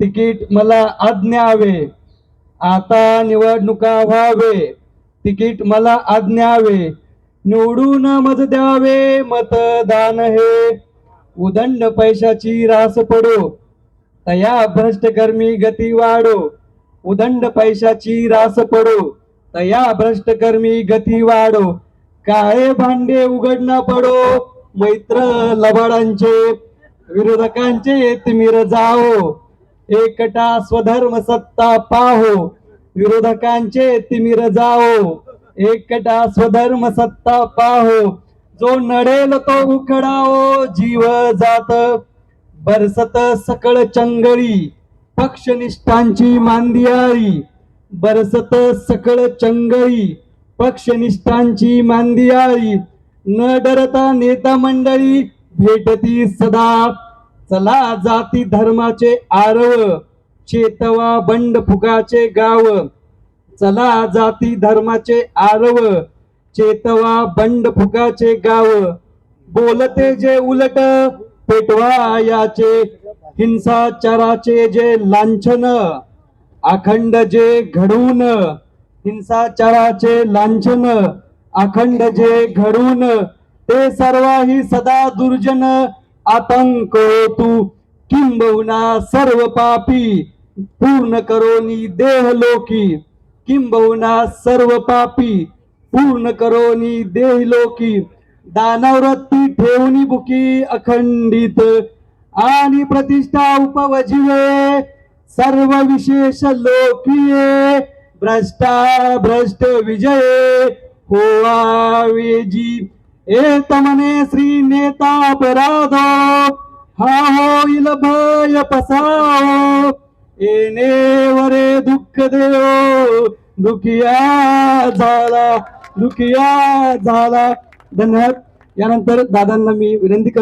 Ticket मला आज्ञावे. आता निवडणुका व्हावे. तिकीट मला आज्ञावे. निवडून मत द्यावे. मतदान हे उदंड पैशाची रास पडो. तया भ्रष्टकर्मी गती वाढो. उदंड पैशाची रास पडो. तया भ्रष्टकर्मी गती वाढो. काळे भांडे उघडणं पडो. मैत्र लबाडांचे विरोधकांचे तिमिर जाओ एकटा स्वधर्म सत्ता पाहो. विरोधकांचे तिमिर जाओ एकटा स्वधर्म सत्ता पाहो. जो नडेल तो उखडाओ जीव जात. बरसत सकळ चंगळी पक्षनिष्ठांची मांदियाळी बरसत सकळ चंगळी पक्षनिष्ठांची मांदियाळी न डरता नेता मंडळी भेटती सदा. चला जाती धर्माचे आरव चेतवा बंड फुगाचे गाव. चला जाती धर्माचे आरव चेतवा बंड फुगाचे गाव. बोलते जे उलट पेटवा याचे हिंसाचाराचे जे लांछन. अखंड जे घडून हिंसाचाराचे लांछन. अखंड जे घडून ते सर्वाही सदा दुर्जन आतंक तू किंबहुना सर्व पापी पूर्ण करोनी देह लोकी. किंबहुना सर्व पापी पूर्ण करोनी देह लोकी. दानवरत्ती ठेवणी बुकी अखंडित. आणि प्रतिष्ठा उपवजिवे सर्व विशेष लोकीये. भ्रष्टा भ्रष्ट विजय होवावेजी. एक म्हणे श्री नेता अपराध हा होईल भय पसाव. येणे वरे दुःख देव दुखिया झाला दुखिया झाला. धन्यवाद. यानंतर दादांना मी विनंती करतो.